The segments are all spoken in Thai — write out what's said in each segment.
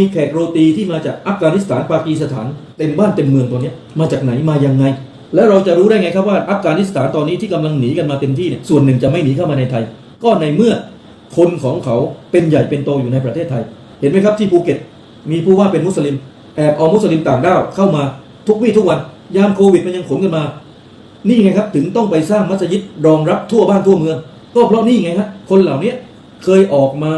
มีแขกโรตีที่มาจากอัฟกานิสถานปากีสถานเต็มบ้านเต็มเมืองตัวนี้มาจากไหนมายังไง แล้วเราจะรู้ได้ไงครับว่าอัฟกานิสถานตอนนี้ที่กำลังหนีกันมาเต็มที่เนี่ยส่วนหนึ่งจะไม่หนีเข้ามาในไทย ก็ในเมื่อคนของเขาเป็นใหญ่เป็นโตอยู่ในประเทศไทย เห็นไหมครับที่ภูเก็ต มีผู้ว่าเป็นมุสลิมแอบเอามุสลิมต่างด้าวเข้ามาทุกวี่ทุกวันยามโควิดมันยังขนกันมา นี่ไงครับถึงต้องไปสร้างมัสยิดรองรับทั่วบ้านทั่วเมือง ก็เพราะนี่ไงฮะคนเหล่านี้เคยออกมา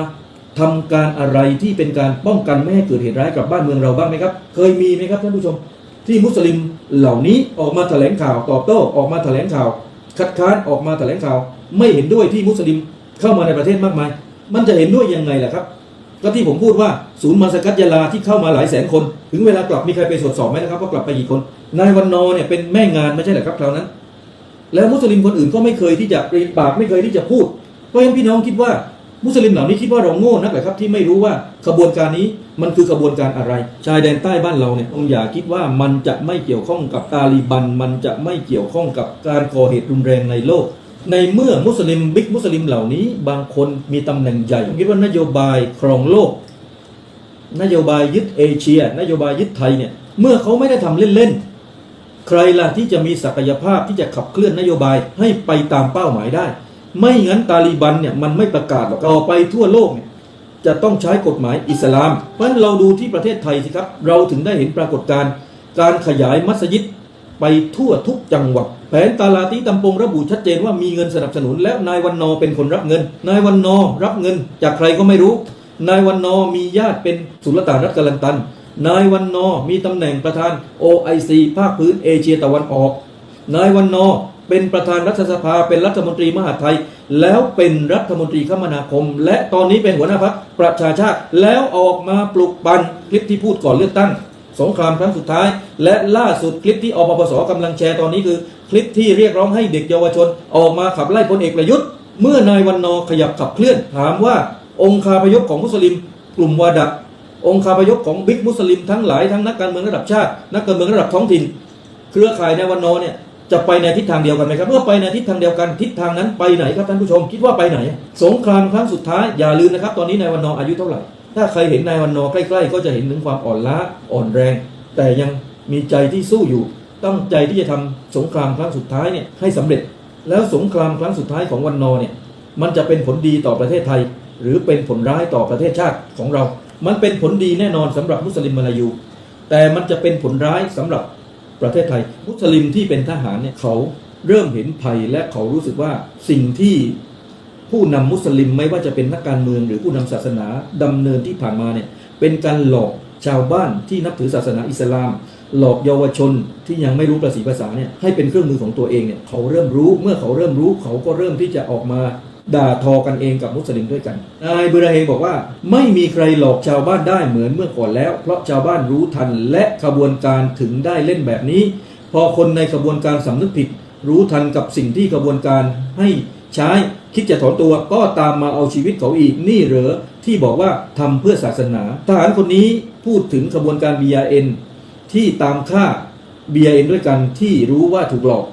ทำการอะไรที่เป็นการป้องกันไม่ให้เกิดเหตุร้ายกับบ้านเมืองเราบ้างไหมครับ เคยมีไหมครับท่านผู้ชม ที่มุสลิมเหล่านี้ออกมาแถลงข่าวตอบโต้ออกมาแถลงข่าว คัดค้านออกมาแถลงข่าว ไม่เห็นด้วยที่มุสลิมเข้ามาในประเทศมากมาย มันจะเห็นด้วยยังไงล่ะครับก็ที่ผมพูดว่าศูนย์มาสกัดยาลาที่เข้ามาหลายแสนคน ถึงเวลากลับมีใครไปตรวจสอบไหมนะครับว่ากลับไปกี่คนนายวันนอเนี่ยเป็นแม่งานไม่ใช่เหรอครับคราวนั้น แล้วมุสลิมคนอื่นก็ไม่เคยที่จะปรีปากไม่เคยที่จะพูดเพราะฉะนั้นพี่น้องคิดว่า มุสลิมเหล่านี้คิดว่าเราโง่นักเหรอครับที่ไม่รู้ว่าขบวนการนี้มันคือขบวนการอะไร ชายแดนใต้บ้านเราเนี่ยต้องอย่าคิดว่ามันจะไม่เกี่ยวข้องกับตาลีบัน มันจะไม่เกี่ยวข้องกับการก่อเหตุรุนแรงในโลก ในเมื่อมุสลิมบิ๊กมุสลิมเหล่านี้ บางคนมีตำแหน่งใหญ่คิดว่านโยบายครองโลก นโยบายยึดเอเชีย นโยบายยึดไทยเนี่ยเมื่อเขาไม่ได้ทำเล่นๆใครล่ะที่จะมีศักยภาพที่จะขับเคลื่อนนโยบายให้ไปตามเป้าหมายได้ ไม่งั้นตาลีบันเนี่ยมันไม่ประกาศหรอกต่อไปทั่วโลกเนี่ยจะต้องใช้กฎหมายอิสลาม เพราะฉะนั้นเราดูที่ประเทศไทยสิครับ เราถึงได้เห็นปรากฏการณ์การขยายมัสยิดไปทั่วทุกจังหวัด แผนตาลาตีตำปงระบุชัดเจนว่ามีเงินสนับสนุน แล้วนายวันนอเป็นคนรับเงิน นายวันนอรับเงิน จากใครก็ไม่รู้ นายวันนอมีญาติเป็นสุลต่านรัฐกาลันตัน นายวันนอมีตำแหน่งประธาน OIC ภาคพื้นเอเชียตะวันออก นายวันนอ เป็นประธานรัฐสภา เป็นรัฐมนตรีมหาไทย แล้วเป็นรัฐมนตรีคมนาคม และตอนนี้เป็นหัวหน้าพักประชาชาติ แล้วออกมาปลุกปั่นคลิปที่พูดก่อนเลือกตั้ง สงครามครั้งสุดท้าย และล่าสุดคลิปที่อปปสกำลังแชร์ตอนนี้คือ คลิปที่เรียกร้องให้เด็กเยาวชน ออกมาขับไล่พลเอกประยุทธ์ เมื่อนายวันนอขยับขับเคลื่อนถามว่า องค์คาพยพของมุสลิม กลุ่มวาดักองค์คาพยพของบิ๊กมุสลิมทั้งหลายทั้งนักการเมืองระดับชาติ นักการเมืองระดับท้องถิ่น เครือข่ายในายวันนอเนี่ย จะไปในทิศทางเดียวกันไหมครับเมื่อไปในทิศทางเดียวกันทิศทางนั้นไปไหนครับท่านผู้ชม คิดว่าไปไหน สงครามครั้งสุดท้ายอย่าลืมนะครับ ตอนนี้นายวันนออายุเท่าไหร่ ถ้าใครเห็นนายวันนอใกล้ๆ ก็จะเห็นถึงความอ่อนล้าอ่อนแรง แต่ยังมีใจที่สู้อยู่ ตั้งใจที่จะทำสงครามครั้งสุดท้ายเนี่ยให้สำเร็จ แล้วสงครามครั้งสุดท้ายของวันนอเนี่ยมันจะเป็นผลดีต่อประเทศไทย หรือเป็นผลร้ายต่อประเทศชาติของเรา มันเป็นผลดีแน่นอนสำหรับมุสลิมมาลายู แต่มันจะเป็นผลร้ายสำหรับ ประเทศไทย มุสลิมที่เป็นทหารเนี่ยเขาเริ่มเห็นภัยและเขารู้สึกว่าสิ่งที่ผู้นำมุสลิมไม่ว่าจะเป็นนักการเมืองหรือผู้นำศาสนาดำเนินที่ผ่านมาเนี่ยเป็นการหลอกชาวบ้านที่นับถือศาสนาอิสลาม หลอกเยาวชนที่ยังไม่รู้ภาษีภาษาเนี่ยให้เป็นเครื่องมือของตัวเองเนี่ยเขาเริ่มรู้เมื่อเขาเริ่มรู้เขาก็เริ่มที่จะออกมา ด่าทอกันเองกับมุสลิมด้วยกันนายบุรเฮงบอกว่า ไม่มีใครหลอกชาวบ้านได้เหมือนเมื่อก่อนแล้ว เพราะชาวบ้านรู้ทันและขบวนการถึงได้เล่นแบบนี้ พอคนในขบวนการสำนึกผิด รู้ทันกับสิ่งที่ขบวนการให้ใช้คิดจะถอนตัวก็ตามมาเอาชีวิตเขาอีกนี่เหรอที่บอกว่าทำเพื่อศาสนา ทหารคนนี้พูดถึงขบวนการ BRN ที่ตามฆ่า BRN ด้วยกันที่รู้ว่าถูกหลอก